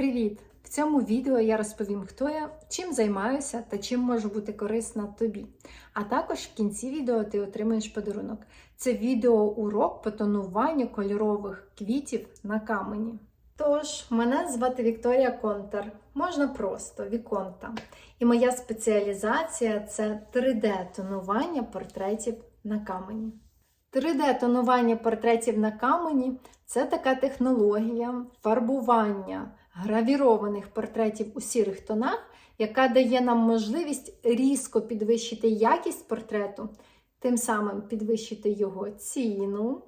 Привіт! В цьому відео я розповім, хто я, чим займаюся та чим можу бути корисна тобі. А також в кінці відео ти отримаєш подарунок. Це відеоурок по тонуванню кольорових квітів на камені. Тож, мене звати Вікторія Контар, можна просто Віконта. І моя спеціалізація це 3D-тонування портретів на камені. 3D-тонування портретів на камені це така технологія фарбування гравірованих портретів у сірих тонах, яка дає нам можливість різко підвищити якість портрету, тим самим підвищити його ціну,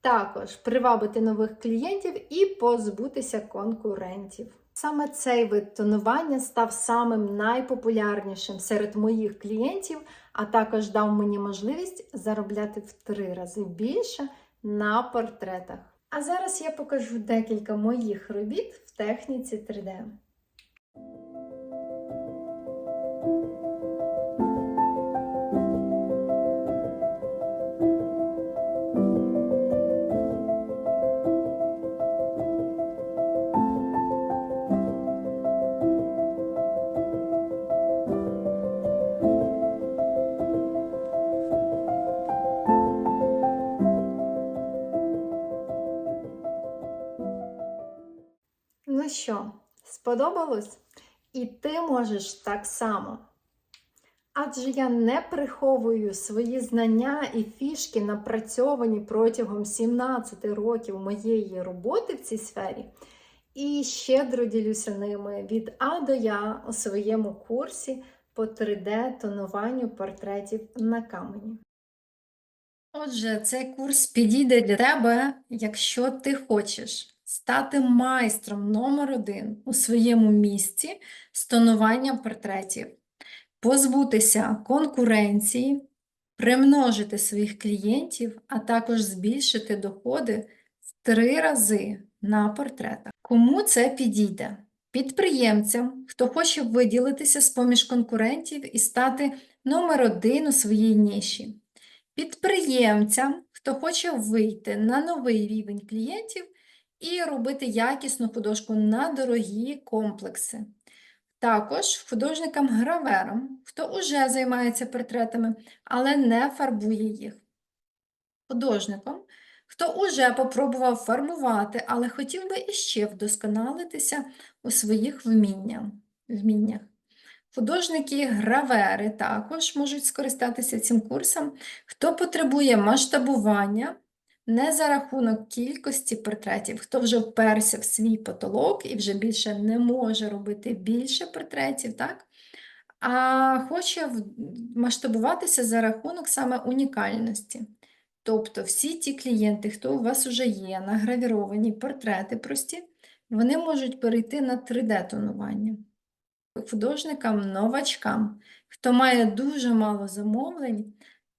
також привабити нових клієнтів і позбутися конкурентів. Саме цей вид тонування став самим найпопулярнішим серед моїх клієнтів, а також дав мені можливість заробляти в три рази більше на портретах. А зараз я покажу декілька моїх робіт в техніці 3D. Що, сподобалось? І ти можеш так само. Адже я не приховую свої знання і фішки, напрацьовані протягом 17 років моєї роботи в цій сфері, і щедро ділюся ними від А до Я у своєму курсі по 3D-тонуванню портретів на камені. Отже, цей курс підійде для тебе, якщо ти хочеш стати майстром номер один у своєму місці з портретів, позбутися конкуренції, примножити своїх клієнтів, а також збільшити доходи в три рази на портретах. Кому це підійде? Підприємцям, хто хоче виділитися з-поміж конкурентів і стати номер один у своїй ніші. Підприємцям, хто хоче вийти на новий рівень клієнтів і робити якісну художку на дорогі комплекси. Також художникам-граверам, хто уже займається портретами, але не фарбує їх. Художникам, хто уже попробував фарбувати, але хотів би іще вдосконалитися у своїх вміннях. Художники-гравери також можуть скористатися цим курсом, хто потребує масштабування не за рахунок кількості портретів, хто вже вперся в свій потолок і вже більше не може робити більше портретів, так? а хоче масштабуватися за рахунок саме унікальності. Тобто всі ті клієнти, хто у вас вже є, награвіровані портрети прості, вони можуть перейти на 3D-тонування. Художникам-новачкам, хто має дуже мало замовлень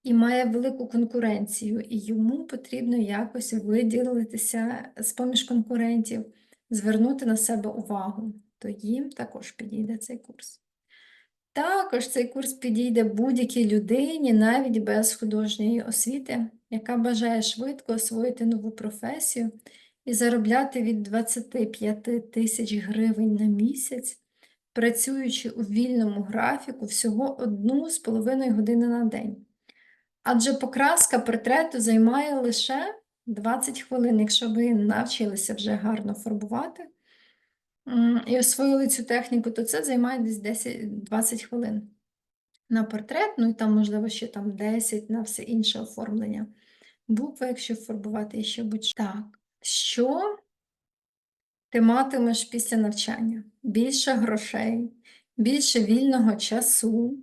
і має велику конкуренцію, і йому потрібно якось виділитися з-поміж конкурентів, звернути на себе увагу, то їм також підійде цей курс. Також цей курс підійде будь-якій людині, навіть без художньої освіти, яка бажає швидко освоїти нову професію і заробляти від 25 тисяч гривень на місяць, працюючи у вільному графіку всього одну з половиною години на день. Адже покраска портрету займає лише 20 хвилин, якщо ви навчилися вже гарно фарбувати і освоїли цю техніку, то це займає десь 10-20 хвилин на портрет, ну і там, можливо, ще там 10 на все інше оформлення. Букви, якщо фарбувати, і ще будь-що. Так, що ти матимеш після навчання? Більше грошей, більше вільного часу,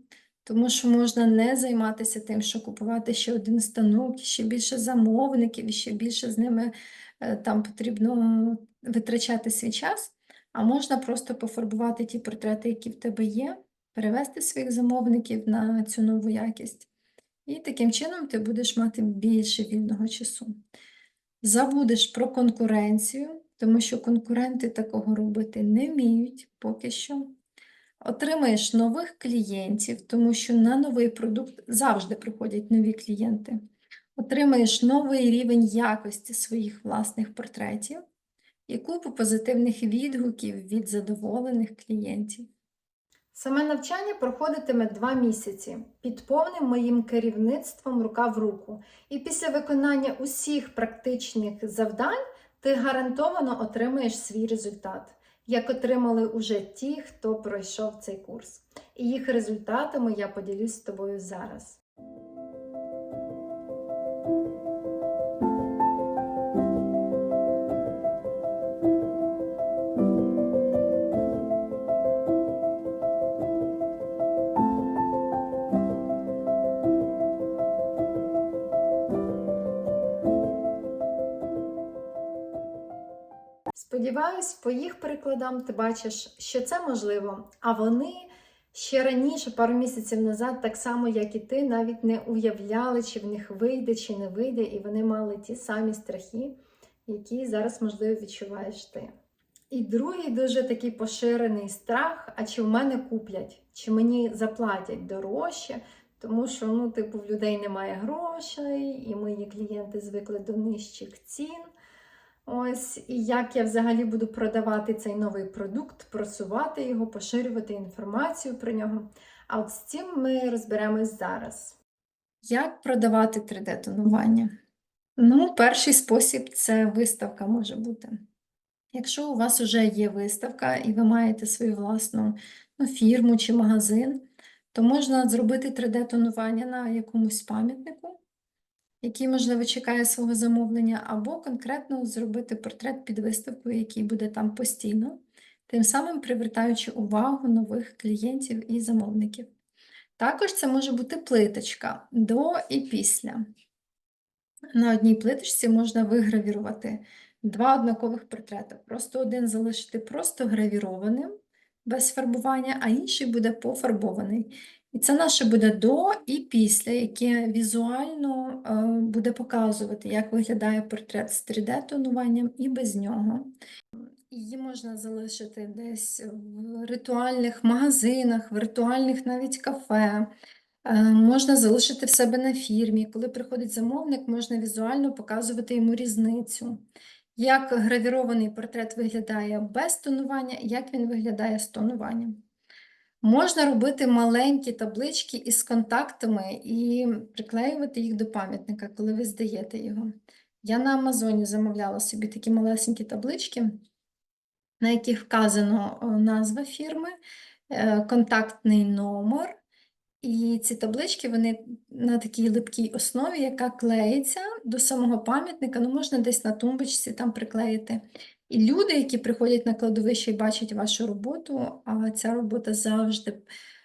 тому що можна не займатися тим, що купувати ще один станок, ще більше замовників, ще більше з ними е, там потрібно витрачати свій час, а можна просто пофарбувати ті портрети, які в тебе є, перевести своїх замовників на цю нову якість. І таким чином ти будеш мати більше вільного часу. Забудеш про конкуренцію, тому що конкуренти такого робити не вміють поки що. Отримаєш нових клієнтів, тому що на новий продукт завжди приходять нові клієнти. Отримаєш новий рівень якості своїх власних портретів і купу позитивних відгуків від задоволених клієнтів. Саме навчання проходитиме два місяці під повним моїм керівництвом рука в руку. І після виконання усіх практичних завдань ти гарантовано отримаєш свій результат, як отримали уже ті, хто пройшов цей курс. І їх результатами я поділюсь з тобою зараз. Сподіваюсь, по їх прикладам ти бачиш, що це можливо, а вони ще раніше, пару місяців назад, так само, як і ти, навіть не уявляли, чи в них вийде, чи не вийде, і вони мали ті самі страхи, які зараз, можливо, відчуваєш ти. І другий дуже такий поширений страх: а чи в мене куплять, чи мені заплатять дорожче, тому що, ну, типу, в людей немає грошей, і мої клієнти звикли до нижчих цін. Ось, і як я взагалі буду продавати цей новий продукт, просувати його, поширювати інформацію про нього. А от з цим ми розберемось зараз. Як продавати 3D-тонування? Ну, перший спосіб це виставка може бути. Якщо у вас вже є виставка і ви маєте свою власну ну, фірму чи магазин, то можна зробити 3D-тонування на якомусь пам'ятнику який, можливо, чекає свого замовлення, або конкретно зробити портрет під виставкою, який буде там постійно, тим самим привертаючи увагу нових клієнтів і замовників. Також це може бути плиточка до і після. На одній плиточці можна вигравірувати два однакових портрети. Просто один залишити просто гравірованим, без фарбування, а інший буде пофарбований. І це наше буде до і після, яке візуально е, буде показувати, як виглядає портрет з 3D-тонуванням і без нього. Її можна залишити десь в ритуальних магазинах, в ритуальних навіть кафе. Е, Можна залишити в себе на фірмі. Коли приходить замовник, можна візуально показувати йому різницю. Як гравірований портрет виглядає без тонування, як він виглядає з тонуванням. Можна робити маленькі таблички із контактами і приклеювати їх до пам'ятника, коли ви здаєте його. Я на Амазоні замовляла собі такі малесенькі таблички, на яких вказано назва фірми, е, контактний номер. І ці таблички вони на такій липкій основі, яка клеїться до самого пам'ятника, ну можна десь на тумбочці там приклеїти. І люди, які приходять на кладовище і бачать вашу роботу, а ця робота завжди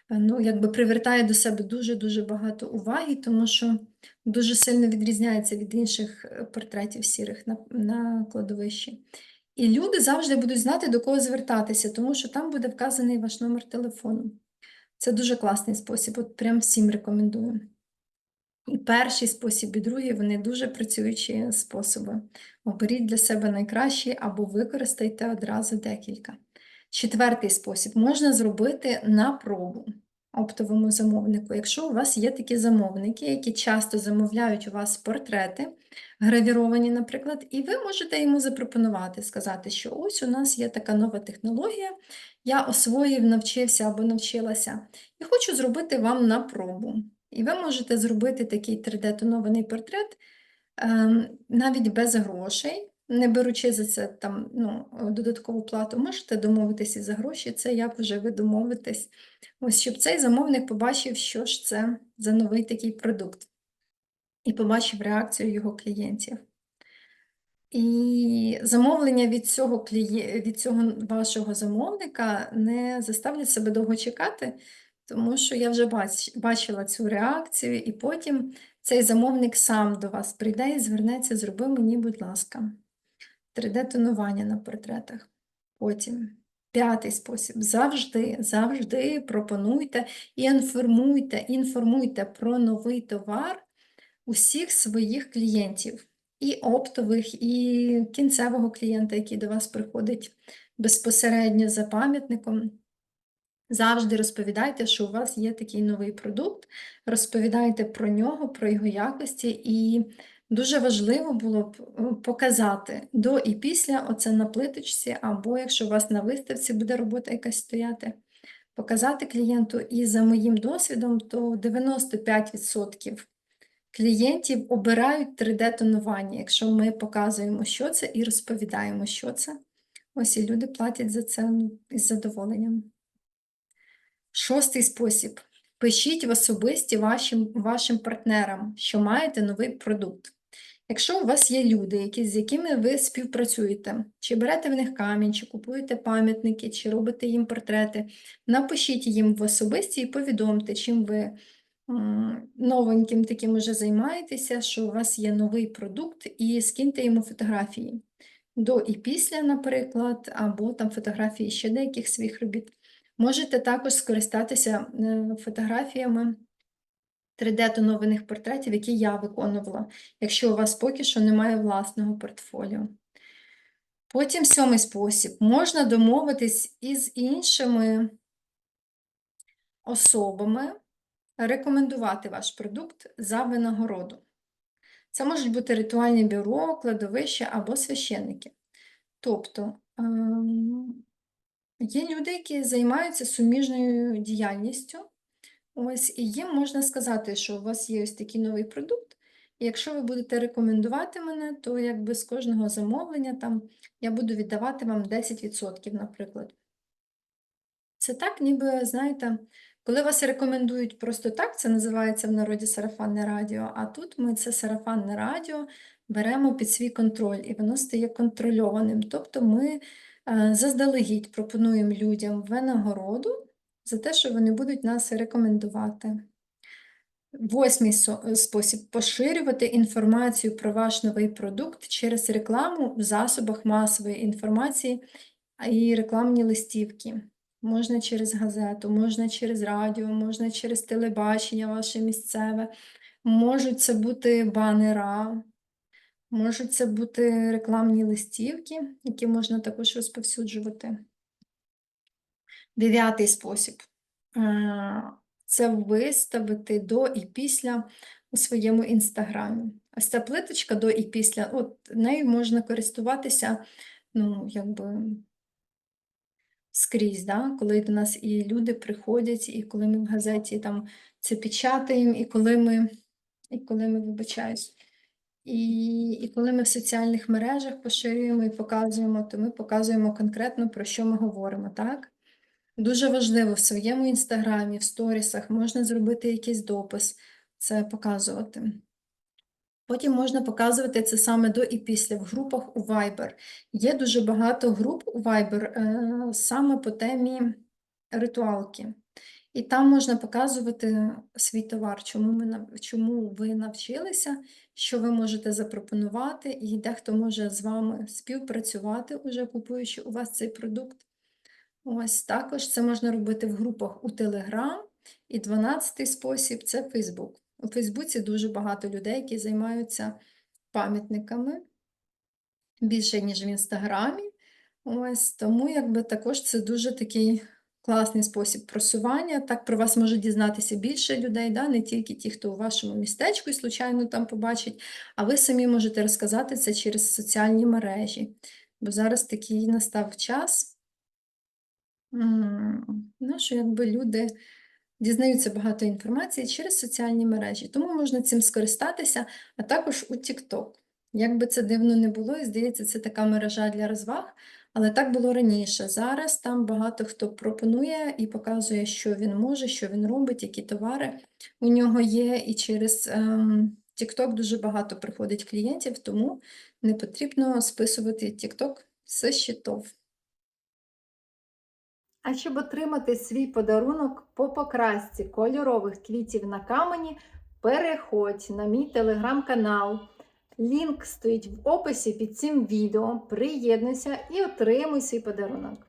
ну, якби привертає до себе дуже-дуже багато уваги, тому що дуже сильно відрізняється від інших е, портретів сірих на, на кладовищі. І люди завжди будуть знати, до кого звертатися, тому що там буде вказаний ваш номер телефону. Це дуже класний спосіб, от прям всім рекомендую. Перший спосіб, і другий вони дуже працюючі способи. Оберіть для себе найкращий або використайте одразу декілька. Четвертий спосіб можна зробити на пробу оптовому замовнику. Якщо у вас є такі замовники, які часто замовляють у вас портрети, гравіровані, наприклад, і ви можете йому запропонувати, сказати, що ось у нас є така нова технологія, я освоїв, навчився або навчилася, і хочу зробити вам на пробу. І ви можете зробити такий 3D-тонований портрет ем, навіть без грошей, не беручи за це там, ну, додаткову плату, можете домовитися за гроші, це як вже ви домовитесь. Ось щоб цей замовник побачив, що ж це за новий такий продукт, і побачив реакцію його клієнтів. І замовлення від цього кліє... від цього вашого замовника не заставлять себе довго чекати, тому що я вже бач... бачила цю реакцію, і потім цей замовник сам до вас прийде і звернеться, зроби мені, будь ласка, 3D-тонування на портретах. Потім п'ятий спосіб. Завжди, завжди пропонуйте і інформуйте, інформуйте про новий товар усіх своїх клієнтів. І оптових, і кінцевого клієнта, який до вас приходить безпосередньо за пам'ятником. Завжди розповідайте, що у вас є такий новий продукт, розповідайте про нього, про його якості, і Дуже важливо було б е, показати до і після, оце на плиточці, або якщо у вас на виставці буде робота якась стояти, показати клієнту. І за моїм досвідом, то 95% клієнтів обирають 3D-тонування, якщо ми показуємо, що це, і розповідаємо, що це. Ось і люди платять за це ну, із задоволенням. Шостий спосіб. Пишіть в особисті вашим, вашим партнерам, що маєте новий продукт. Якщо у вас є люди, які, з якими ви співпрацюєте, чи берете в них камінь, чи купуєте пам'ятники, чи робите їм портрети, напишіть їм в особисті і повідомте, чим ви новеньким таким уже займаєтеся, що у вас є новий продукт, і скиньте йому фотографії. До і після, наприклад, або там фотографії ще деяких своїх робіт. Можете також скористатися е, фотографіями 3D-тонованих портретів, які я виконувала, якщо у вас поки що немає власного портфоліо. Потім сьомий спосіб. Можна домовитись із іншими особами, рекомендувати ваш продукт за винагороду. Це можуть бути ритуальні бюро, кладовища або священники. Тобто ем, є люди, які займаються суміжною діяльністю. Ось, і їм можна сказати, що у вас є ось такий новий продукт. І якщо ви будете рекомендувати мене, то якби з кожного замовлення там я буду віддавати вам 10%, наприклад. Це так, ніби, знаєте, коли вас рекомендують просто так, це називається в народі сарафанне радіо, а тут ми це сарафанне радіо беремо під свій контроль, і воно стає контрольованим. Тобто ми заздалегідь пропонуємо людям винагороду за те, що вони будуть нас рекомендувати. Восьмий спосіб поширювати інформацію про ваш новий продукт через рекламу в засобах масової інформації і рекламні листівки. Можна через газету, можна через радіо, можна через телебачення ваше місцеве. Можуть це бути банера, можуть це бути рекламні листівки, які можна також розповсюджувати. Дев'ятий спосіб е, це виставити до і після у своєму інстаграмі. Ось ця плиточка до і після, от нею можна користуватися, ну, якби скрізь, да? коли до нас і люди приходять, і коли ми в газеті там це печатаємо, і коли ми, і коли ми вибачаюсь. І, і коли ми в соціальних мережах поширюємо і показуємо, то ми показуємо конкретно про що ми говоримо, так? Дуже важливо в своєму інстаграмі, в сторісах можна зробити якийсь допис, це показувати. Потім можна показувати це саме до і після в групах у Viber. Є дуже багато груп у Viber е, саме по темі ритуалки. І там можна показувати свій товар, чому, ми, чому ви навчилися, що ви можете запропонувати, і дехто може з вами співпрацювати, уже купуючи у вас цей продукт. Ось також це можна робити в групах у Telegram. І 12-й спосіб це Facebook. У Фейсбуці дуже багато людей, які займаються пам'ятниками більше, ніж в Інстаграмі. Ось тому, якби також це дуже такий класний спосіб просування. Так про вас може дізнатися більше людей, да? не тільки ті, хто у вашому містечку і случайно там побачить, а ви самі можете розказати це через соціальні мережі. Бо зараз такий настав час. Ну, що якби люди дізнаються багато інформації через соціальні мережі, тому можна цим скористатися, а також у TikTok. Як би це дивно не було, і здається, це така мережа для розваг, але так було раніше. Зараз там багато хто пропонує і показує, що він може, що він робить, які товари у нього є, і через ем, TikTok дуже багато приходить клієнтів, тому не потрібно списувати TikTok з щитов. А щоб отримати свій подарунок по покрасці кольорових квітів на камені, переходь на мій телеграм-канал. Лінк стоїть в описі під цим відео. Приєднуйся і отримуй свій подарунок.